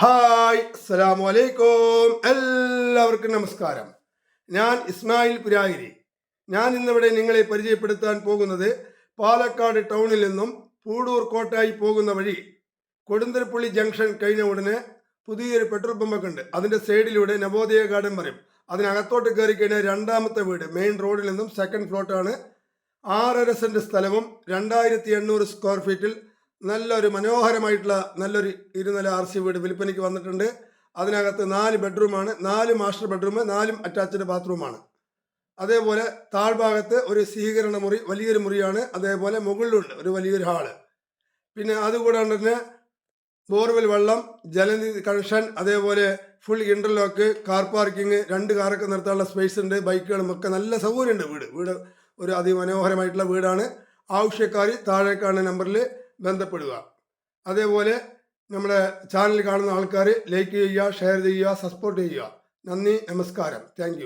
Hi അസ്സലാമു അലൈക്കും എല്ലാവർക്കും നമസ്കാരം. ഞാൻ ഇസ്മായിൽ പുരാഗിരി ഞാൻ ഇന്നിവിടെ നിങ്ങളെ പരിചയപ്പെടുത്താൻ പോകുന്നത് പാലക്കാട് ടൗണിൽ നിന്നും പൂടൂർ കോട്ടായി പോകുന്ന വഴി കൊടുന്തരപ്പള്ളി ജംഗ്ഷൻ കഴിഞ്ഞ ഉടനെ പുതിയൊരു പെട്രോൾ പമ്പൊക്കെ ഉണ്ട് അതിന്റെ സൈഡിലൂടെ നവോദയ ഗാർഡൻ പറയും. അതിനകത്തോട്ട് കയറി കഴിഞ്ഞാൽ രണ്ടാമത്തെ വീട്. മെയിൻ റോഡിൽ നിന്നും സെക്കൻഡ് ഫ്ലോട്ടാണ് ആറര സെന്റ് സ്ഥലവും രണ്ടായിരത്തി എണ്ണൂറ് സ്ക്വയർ ഫീറ്റിൽ നല്ലൊരു മനോഹരമായിട്ടുള്ള നല്ലൊരു ഇരുനില ആർ സി വീട് വിൽപ്പനയ്ക്ക് വന്നിട്ടുണ്ട്. അതിനകത്ത് നാല് ബെഡ്റൂമാണ് നാല് മാസ്റ്റർ ബെഡ്റൂം നാലും അറ്റാച്ച്ഡ് ബാത്റൂമാണ്. അതേപോലെ താഴ്ഭാഗത്ത് ഒരു സ്വീകരണ മുറി വലിയൊരു മുറിയാണ്. അതേപോലെ മുകളിലുണ്ട് ഒരു വലിയൊരു ഹാൾ. പിന്നെ അതുകൂടാണ്ട് തന്നെ ബോർവെൽ വെള്ളം ജലനിധി കണക്ഷൻ അതേപോലെ ഫുൾ ഇന്റർലോക്ക് കാർ പാർക്കിംഗ് രണ്ട് കാറൊക്കെ നിർത്താനുള്ള സ്പേസ് ഉണ്ട്. ബൈക്കുകളും ഒക്കെ നല്ല സൗകര്യമുണ്ട് വീട്. വീട് ഒരു അതിമനോഹരമായിട്ടുള്ള വീടാണ്. ആവശ്യക്കാർ താഴേക്കാണ് നമ്പറിൽ ബന്ധപ്പെടുക. അതേപോലെ നമ്മുടെ ചാനൽ കാണുന്ന ആൾക്കാർ ലൈക്ക് ചെയ്യുക ഷെയർ ചെയ്യുക സപ്പോർട്ട് ചെയ്യുക. നന്ദി നമസ്കാരം. താങ്ക്